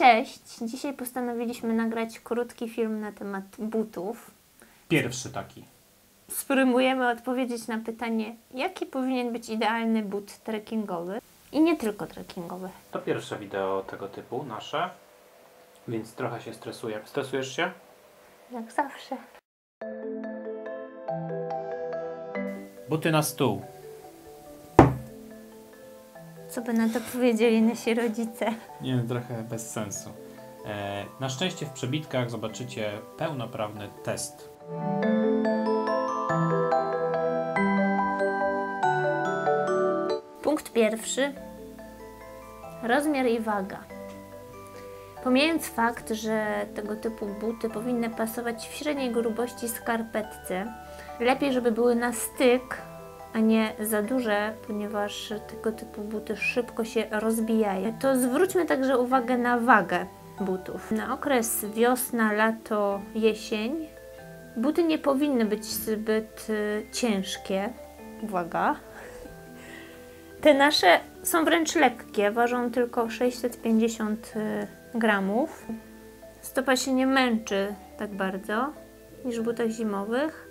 Cześć! Dzisiaj postanowiliśmy nagrać krótki film na temat butów. Pierwszy taki. Spróbujemy odpowiedzieć na pytanie, jaki powinien być idealny but trekkingowy i nie tylko trekkingowy. To pierwsze wideo tego typu nasze, więc trochę się stresuję. Stresujesz się? Jak zawsze. Buty na stół. Co by na to powiedzieli nasi rodzice? Nie, trochę bez sensu. E, na szczęście w przebitkach zobaczycie pełnoprawny test. Punkt pierwszy. Rozmiar i waga. Pomijając fakt, że tego typu buty powinny pasować w średniej grubości skarpetce, lepiej, żeby były na styk, a nie za duże, ponieważ tego typu buty szybko się rozbijają. To zwróćmy także uwagę na wagę butów. Na okres wiosna, lato, jesień buty nie powinny być zbyt y, ciężkie. Uwaga. Te nasze są wręcz lekkie, ważą tylko 650 y, gramów. Stopa się nie męczy tak bardzo niż w butach zimowych.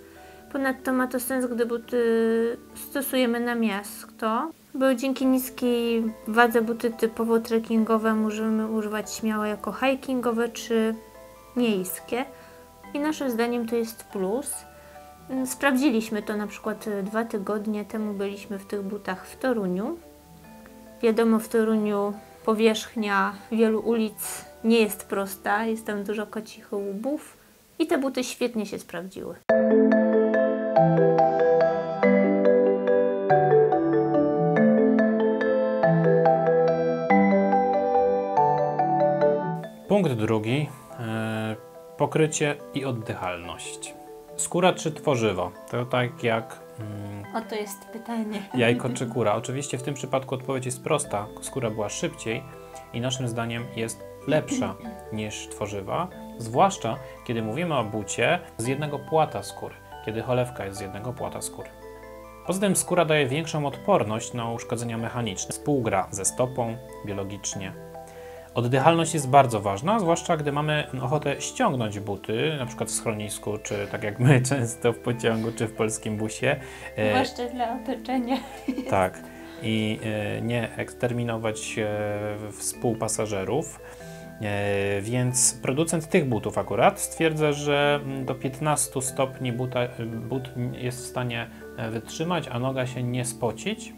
Ponadto ma to sens, gdy buty stosujemy na miasto, bo dzięki niskiej wadze buty typowo trekkingowe możemy używać śmiało jako hikingowe czy miejskie. I naszym zdaniem to jest plus. Sprawdziliśmy to na przykład dwa tygodnie temu byliśmy w tych butach w Toruniu. Wiadomo, w Toruniu powierzchnia wielu ulic nie jest prosta, jest tam dużo kocich łubów i te buty świetnie się sprawdziły. Drugi. E, pokrycie i oddychalność. Skóra czy tworzywo? To tak jak mm, Oto jest pytanie. jajko czy kura. Oczywiście w tym przypadku odpowiedź jest prosta. Skóra była szybciej i naszym zdaniem jest lepsza niż tworzywa, zwłaszcza kiedy mówimy o bucie z jednego płata skóry, kiedy cholewka jest z jednego płata skóry. Poza tym skóra daje większą odporność na uszkodzenia mechaniczne, współgra ze stopą biologicznie. Oddychalność jest bardzo ważna, zwłaszcza gdy mamy ochotę ściągnąć buty, na przykład w schronisku, czy tak jak my często w pociągu, czy w polskim busie. E, Zwłaszcza dla otoczenia. tak. I e, nie eksterminować e, współpasażerów. Więc producent tych butów akurat stwierdza, że mm, do 15 stopni buta, but jest w stanie wytrzymać, a noga się nie spocić.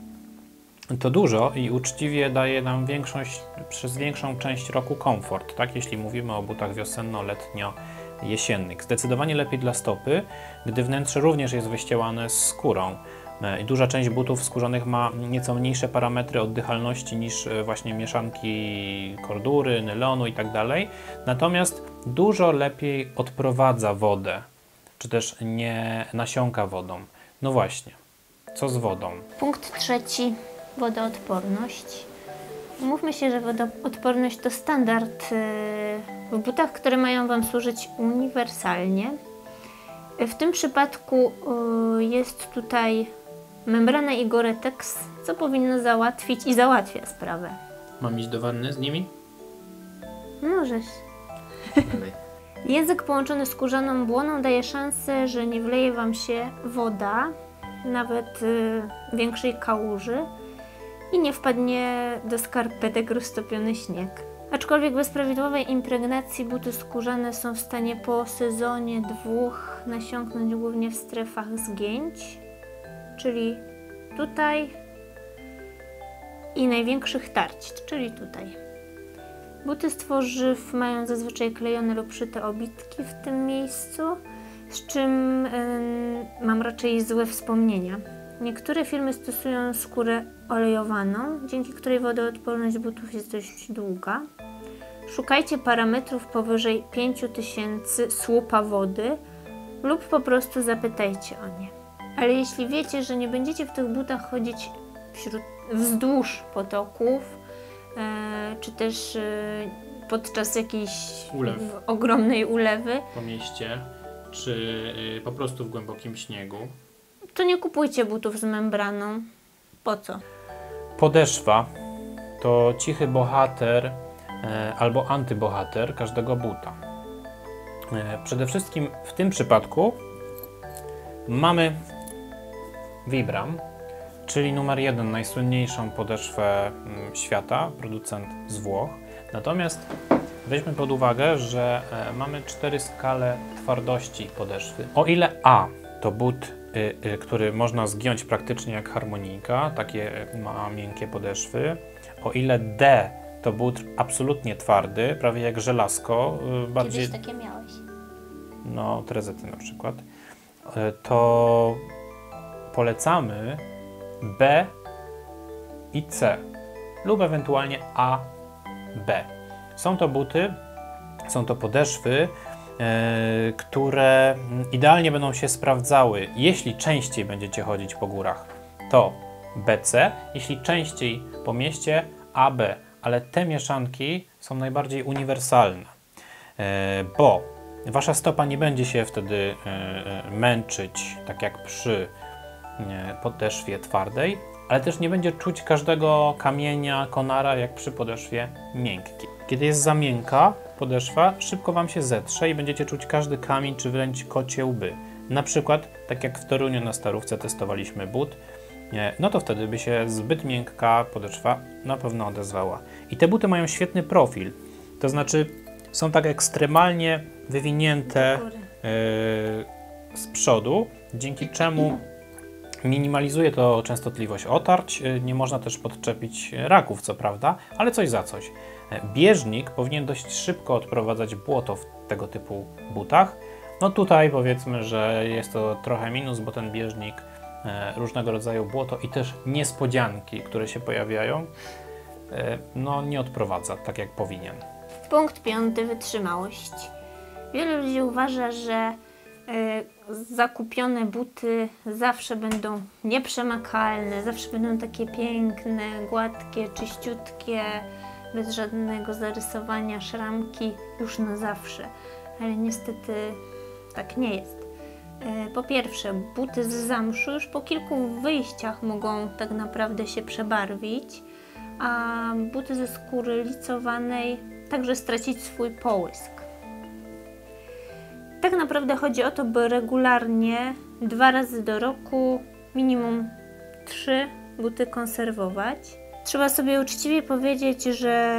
To dużo i uczciwie daje nam większość, przez większą część roku komfort, tak? Jeśli mówimy o butach wiosenno-letnio-jesiennych. Zdecydowanie lepiej dla stopy, gdy wnętrze również jest wyścielane skórą. E, duża część butów skórzonych ma nieco mniejsze parametry oddychalności niż e, właśnie mieszanki kordury, nylonu itd. Natomiast dużo lepiej odprowadza wodę, czy też nie nasiąka wodą. No właśnie, co z wodą? Punkt trzeci. Wodoodporność. Mówmy się, że wodoodporność to standard yy, w butach, które mają Wam służyć uniwersalnie. W tym przypadku yy, jest tutaj membrana i Gore-Tex, co powinno załatwić i załatwia sprawę. Mam iść do wanny z nimi? Możesz. Język połączony z skórzaną błoną daje szansę, że nie wleje Wam się woda, nawet y, większej kałuży i nie wpadnie do skarpetek roztopiony śnieg. Aczkolwiek bez prawidłowej impregnacji buty skórzane są w stanie po sezonie dwóch nasiąknąć głównie w strefach zgięć, czyli tutaj i największych tarć, czyli tutaj. Buty z tworzyw mają zazwyczaj klejone lub szyte obitki w tym miejscu, z czym mam raczej złe wspomnienia. Niektóre firmy stosują skórę olejowaną, dzięki której wodoodporność butów jest dość długa. Szukajcie parametrów powyżej 5000 słupa wody lub po prostu zapytajcie o nie. Ale jeśli wiecie, że nie będziecie w tych butach chodzić wśród, wzdłuż potoków, e, czy też e, podczas jakiejś Ulew. ogromnej ulewy, Po mieście, czy y, po prostu w głębokim śniegu? to nie kupujcie butów z membraną. Po co? Podeszwa to cichy bohater e, albo antybohater każdego buta. E, przede wszystkim w tym przypadku mamy Vibram, czyli numer jeden, najsłynniejszą podeszwę mm, świata, producent z Włoch. Natomiast weźmy pod uwagę, że e, mamy cztery skale twardości podeszwy. O ile A to but, y, y, który można zgiąć praktycznie jak harmonijka, takie ma miękkie podeszwy, o ile D to but absolutnie twardy, prawie jak żelazko, y, bardziej Kiedyś takie miałeś. no trezety na przykład, to polecamy B i C lub ewentualnie A, B. Są to buty, są to podeszwy, które idealnie będą się sprawdzały, jeśli częściej będziecie chodzić po górach. To BC, jeśli częściej po mieście AB, ale te mieszanki są najbardziej uniwersalne, e, bo wasza stopa nie będzie się wtedy e, e, męczyć, tak jak przy e, podeszwie twardej, ale też nie będzie czuć każdego kamienia, konara, jak przy podeszwie miękkiej. Kiedy jest za miękka podeszwa, szybko Wam się zetrze i będziecie czuć każdy kamień, czy wręcz kocie łby. Na przykład, tak jak w Toruniu na Starówce testowaliśmy but, nie, no to wtedy by się zbyt miękka podeszwa na pewno odezwała. I te buty mają świetny profil, to znaczy są tak ekstremalnie wywinięte yy, z przodu, dzięki czemu minimalizuje to częstotliwość otarć. Yy, Nie można też podczepić raków, co prawda, ale coś za coś. Bieżnik powinien dość szybko odprowadzać błoto w tego typu butach. No tutaj powiedzmy, że jest to trochę minus, bo ten bieżnik yy, różnego rodzaju błoto i też niespodzianki, które się pojawiają, yy, no nie odprowadza tak jak powinien. Punkt piąty, wytrzymałość. Wielu ludzi uważa, że e, zakupione buty zawsze będą nieprzemakalne, zawsze będą takie piękne, gładkie, czyściutkie, bez żadnego zarysowania, szramki, już na zawsze. Ale niestety tak nie jest. E, Po pierwsze, buty z zamszu już po kilku wyjściach mogą tak naprawdę się przebarwić, a buty ze skóry licowanej także stracić swój połysk. Tak naprawdę chodzi o to, by regularnie, dwa razy do roku, minimum trzy buty konserwować. Trzeba sobie uczciwie powiedzieć, że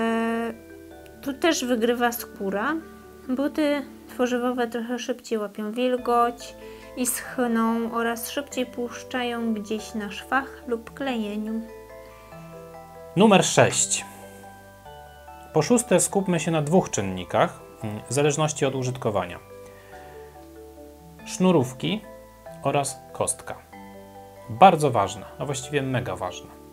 tu też wygrywa skóra. Buty tworzywowe trochę szybciej łapią wilgoć i schną oraz szybciej puszczają gdzieś na szwach lub klejeniu. Numer 6. Po szóste, skupmy się na dwóch czynnikach, w zależności od użytkowania: sznurówki oraz kostka. Bardzo ważne, a właściwie mega ważne.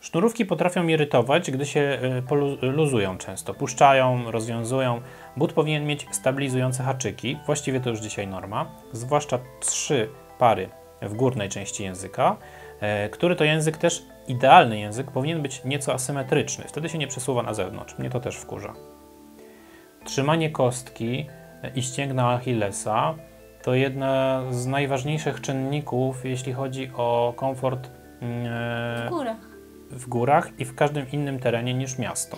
Sznurówki potrafią irytować, gdy się polu- luzują często, puszczają, rozwiązują. But powinien mieć stabilizujące haczyki, właściwie to już dzisiaj norma, zwłaszcza trzy pary w górnej części języka, e, który to język też, idealny język, powinien być nieco asymetryczny, wtedy się nie przesuwa na zewnątrz, mnie to też wkurza. Trzymanie kostki e, i ścięgna Achillesa to jedna z najważniejszych czynników, jeśli chodzi o komfort mm, e, W górach. w górach i w każdym innym terenie niż miasto.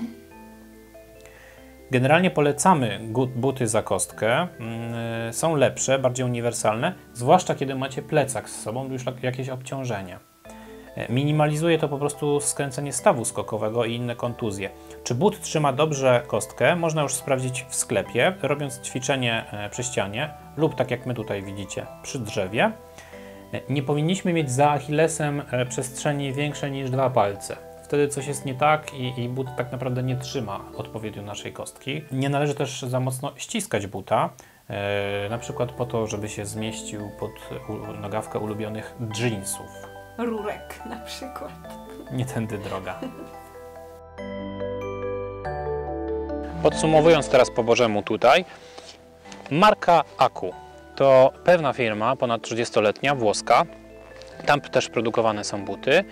Generalnie polecamy buty za kostkę. Mm, Są lepsze, bardziej uniwersalne, zwłaszcza kiedy macie plecak z sobą już jak- jakieś obciążenie. E, Minimalizuje to po prostu skręcenie stawu skokowego i inne kontuzje. Czy but trzyma dobrze kostkę, można już sprawdzić w sklepie, robiąc ćwiczenie e, przy ścianie lub tak jak my tutaj widzicie, przy drzewie. E, Nie powinniśmy mieć za Achillesem e, przestrzeni większej niż dwa palce. Wtedy coś jest nie tak i, i but tak naprawdę nie trzyma odpowiednio naszej kostki. Nie należy też za mocno ściskać buta, na przykład po to, żeby się zmieścił pod nogawkę ulubionych jeansów. Rurek na przykład. Nie tędy droga. Podsumowując teraz po Bożemu tutaj, marka Aku to pewna firma, ponad 30-letnia, włoska. Tam też produkowane są buty.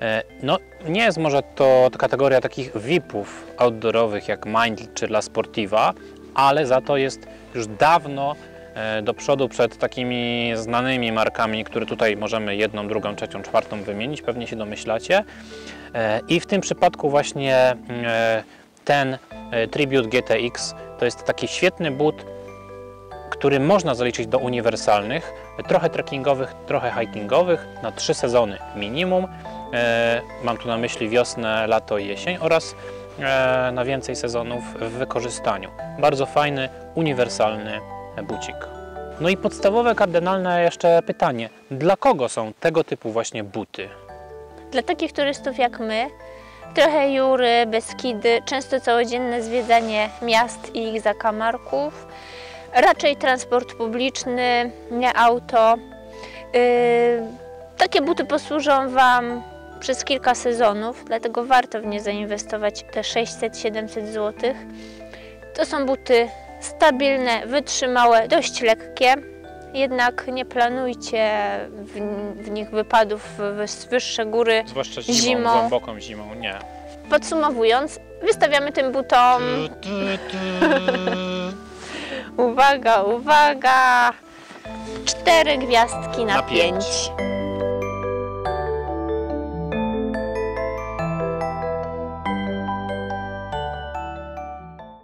E, No, nie jest może to kategoria takich VIP-ów outdoorowych jak Mind czy La Sportiva, ale za to jest już dawno e, do przodu przed takimi znanymi markami, które tutaj możemy jedną, drugą, trzecią, czwartą wymienić, pewnie się domyślacie. E, I w tym przypadku właśnie e, ten e, Tribute GTX to jest taki świetny but, który można zaliczyć do uniwersalnych, trochę trekkingowych, trochę hikingowych, na trzy sezony minimum. E, Mam tu na myśli wiosnę, lato i jesień oraz e, na więcej sezonów w wykorzystaniu. Bardzo fajny, uniwersalny bucik. No i podstawowe, kardynalne jeszcze pytanie. Dla kogo są tego typu właśnie buty? Dla takich turystów jak my, trochę Jury, Beskidy, często całodzienne zwiedzanie miast i ich zakamarków, raczej transport publiczny, nie auto. Yy, takie buty posłużą Wam przez kilka sezonów, dlatego warto w nie zainwestować te 600-700 zł. To są buty stabilne, wytrzymałe, dość lekkie. Jednak nie planujcie w, w nich wypadów w, w wyższe góry. Zwłaszcza zimą, Zimą. głęboką zimą, nie. Podsumowując, wystawiamy tym butom. Uwaga, uwaga! Cztery gwiazdki na, Na pięć. pięć.